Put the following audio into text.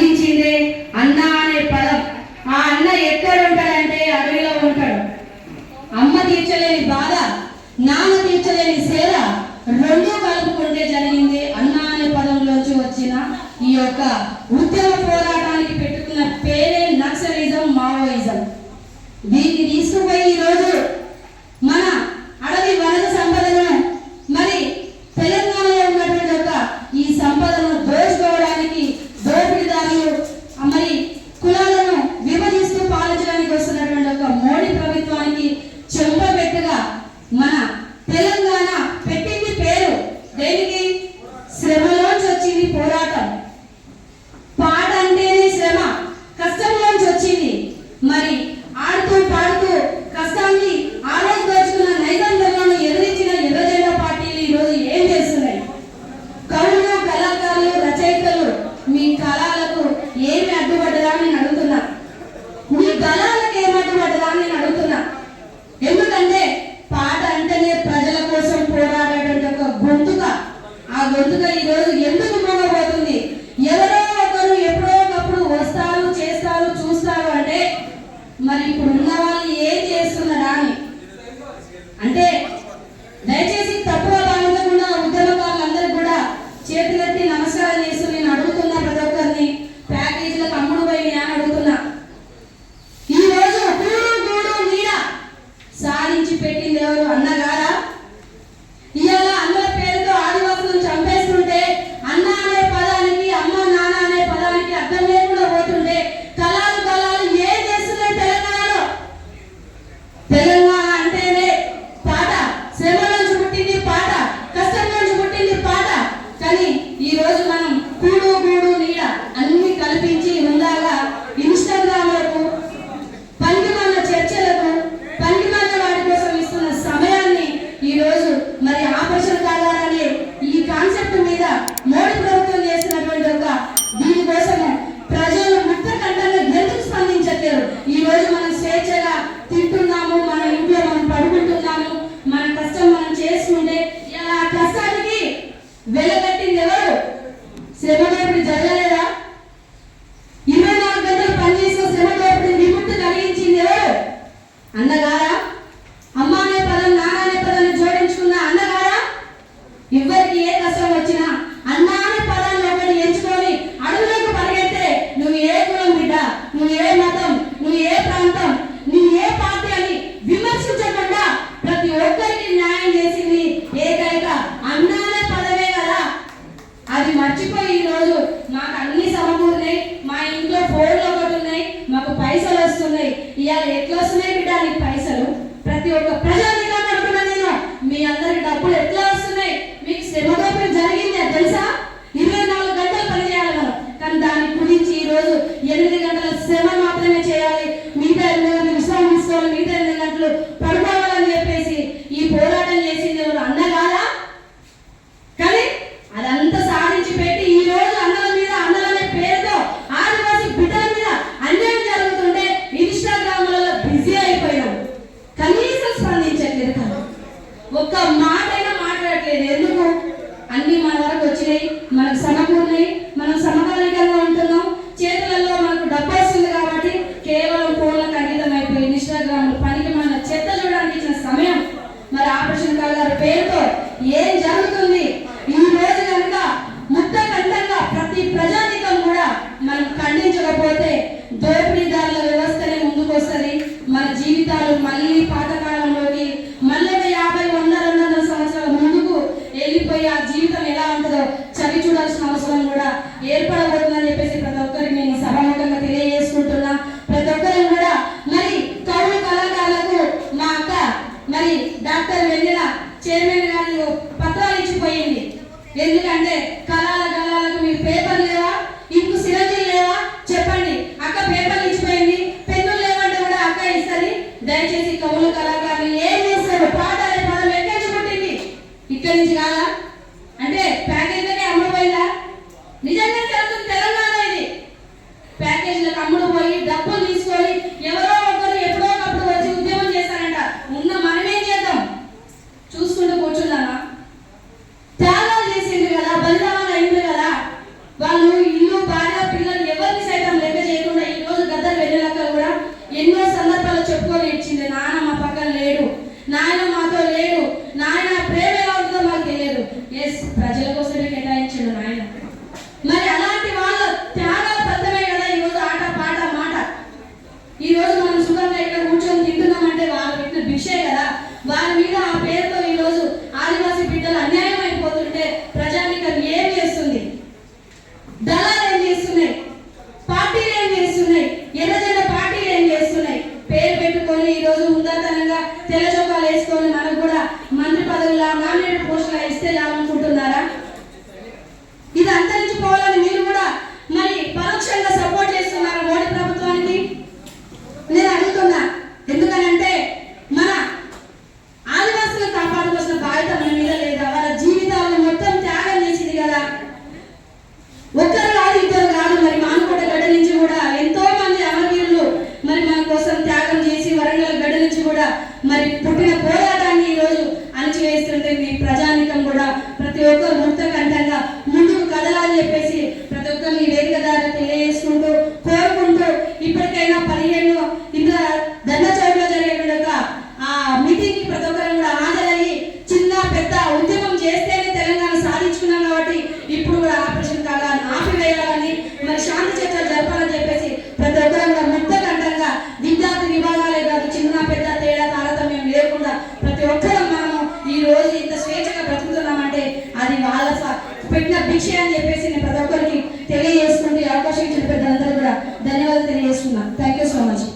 అందించిందే అన్న అనే పదం. ఆ అన్న ఎక్కడ ఉంటాడంటే అడవిలో ఉంటాడు. అమ్మ తీర్చలేని బాధ నాన్న తీర్చలేని సేద రెండు కలుపుకుంటే జరిగింది అన్న అనే పదంలోంచి వచ్చిన ఈ యొక్క ఉద్యమ 你们是 అది మర్చిపోయి ఈరోజు మాకు అన్ని సమకూరినాయి మా ఇంట్లో ఫోన్లు ఒకటి ఉన్నాయి మాకు పైసలు వస్తున్నాయి. ఇవాళ ఎట్లా వస్తున్నాయి బిడ్డ నీకు పైసలు? ప్రతి ఒక్క ప్రజానిగా అనుకున్నా నేను మీ అందరి డబ్బులు ఎట్లా వస్తున్నాయి? మీకు శ్రమ జరిగిందే తెలుసా? ఇరవై నాలుగు గంటలు పనిచేయాలి మనం. కానీ దాని గురించి ఈరోజు ఎనిమిది గంటలు ఒక్క మాటైనా మాట్లాడట్లేదు. ఎందుకు? అన్ని మన వరకు వచ్చినాయి మనకు సమకూరినాయి మనం సమకాలికంగా ఉంటున్నాం. చేతులలో మనకు డబ్బు వస్తుంది కాబట్టి కేవలం ఫోన్లకు అంకితం అయిపోయి ఇన్స్టాగ్రామ్ పనికి మన చెత్త చూడడానికి ఇచ్చిన సమయం. మరి ఆపరేషన్ కాల్ పేరుతో ఏం జరుగుతుంది? ఈ రోజు కనుక ముద్ద కంటంగా ప్రతి ప్రజానికం కూడా మనం ఖండించకపోతే దోప చెప్పేసి ప్రతి ఒక్కరికి నేను సభాముఖంగా తెలియజేసుకుంటున్నా. ప్రతి ఒక్కరిని కూడా మరి కౌలు కళాకారులకు మా అక్క మరి డాక్టర్ వెళ్ళిన చైర్మన్ గారు పత్రాలు ఇచ్చిపోయింది. ఎందుకంటే కళాల కళాలకు మీ పేపర్ లేవా? ఇంకు సిరజీలు లేవా? చెప్పండి. అక్క పేపర్లు ఇచ్చిపోయింది. పెన్నులు లేవంటే కూడా అక్క ఇస్తుంది. దయచేసి కవులు కళాకారులు ఏం చేస్తారు? పాట పదం ఎక్కడికి ఇక్కడి నుంచి కాదా? అంటే ప్యాకేజ్ అమ్ముడుపోయిందా నిజంగా ప్రతి ఒక్కరు ముక్త కంఠంగా ముందుకు కదలాలని చెప్పేసి ప్రతి ఒక్కరు ఈ వేదిక ద్వారా తెలియజేసుకుంటూ కోరుకుంటూ ఇప్పటికైనా పదిహేను ఇంకా దండ చౌకలో జరిగేటువంటి ఒక ఆ మీటింగ్కి ప్రతి ఒక్కరు కూడా హాజరయ్యి చిన్న పెద్ద ఉద్యమం చేస్తేనే తెలంగాణ సాధించుకున్నాం కాబట్టి ఇప్పుడు కూడా ఆపరేషన్ కాగా ఆపివేయాలని మరి శాంతి చర్చలు జరపాలని చెప్పేసి ప్రతి ఒక్కరు కూడా ముక్త విద్యార్థి విభాగాలే కాదు చిన్న పెద్ద తేడా తారతమ్యం లేకుండా ప్రతి ఒక్కరు విషయాన్ని అని చెప్పేసి నేను ప్రతి ఒక్కరికి తెలియజేసుకుంటే అవకాశం ఇచ్చిన పెద్దలందరూ కూడా ధన్యవాదాలు తెలియజేస్తున్నాను. Thank you so much